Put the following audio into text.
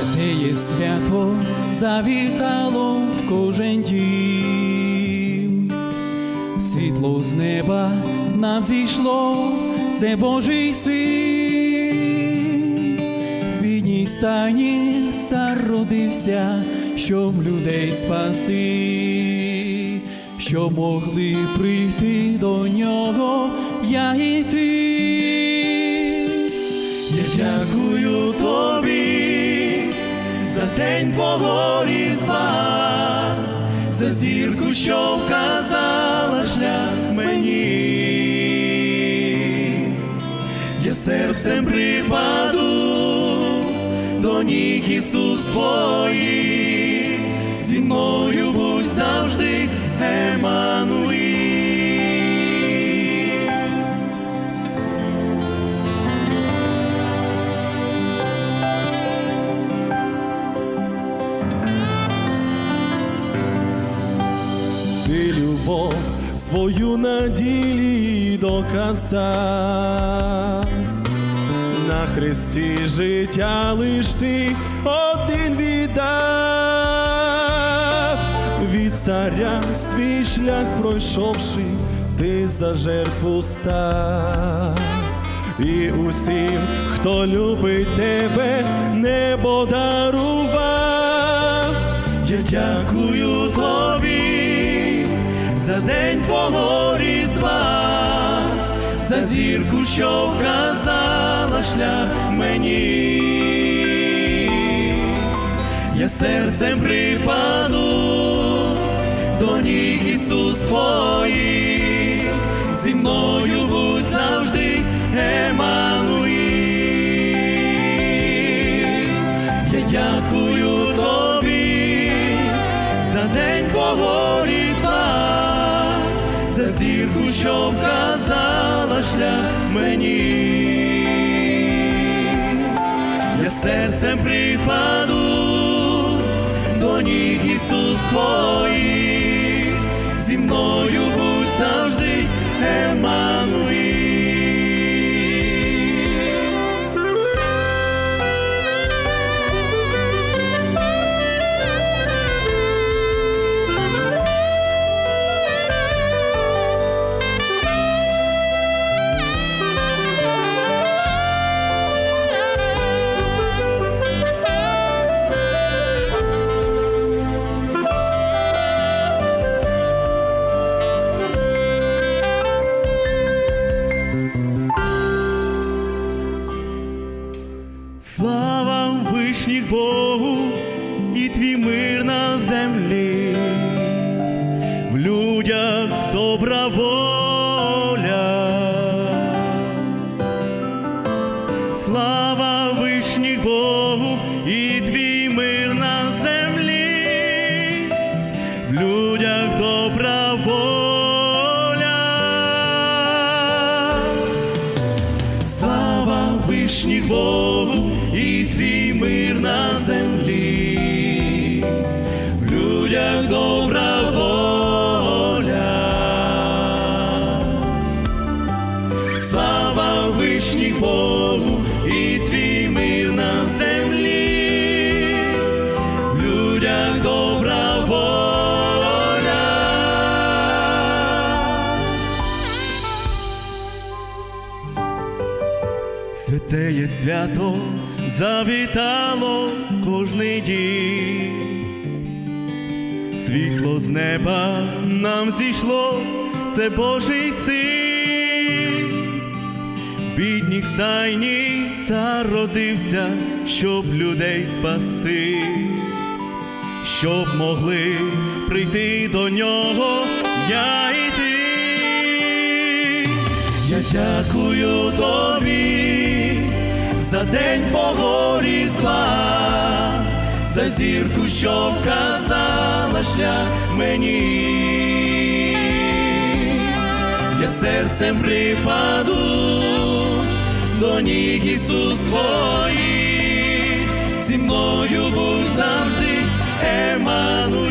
Святеє свято завітало в кожен дім, світло з неба нам зійшло, це Божий син, в бідній стані цар родився, щоб людей спасти, щоб могли прийти до нього, я і ти. Я дякую тобі за день твого різдва, за зірку, що вказала шлях мені. Я серцем припаду до ніг Ісус твоїх, зі мною будь завжди Еммануїл. Любов свою на ділі доказав. На хресті життя лиш ти один віддав. Від царя свій шлях пройшовши, ти за жертву став. І усім, хто любить тебе, небо дарував. Я дякую день твого різдва, за зірку, що вказала шлях мені. Я серцем припаду до ніг Ісус твоїх, зі мною будь завжди Еммануїл. Я дякую що вказала шлях мені. Я серцем припаду до ніг Ісус твоїх, зі мною будь завжди Еммануїл. Слава вишніх Богу і твій мир на землі, в людях добра воля. Слава вишніх Богу і твій вишніх Богу і твій мир на землі, в людях добра воля. Слава вишніх Богу і твій Святеє свято завітало кожний дім. Світло з неба нам зійшло, це Божий син. Бідній стайні цар родився, щоб людей спасти, щоб могли прийти до нього, я і ти. Я дякую тобі за день твого різдва, за зірку, що вказала шлях мені. Я серцем припаду до ніг Ісус твоїх, зі мною будь завжди Еммануїл.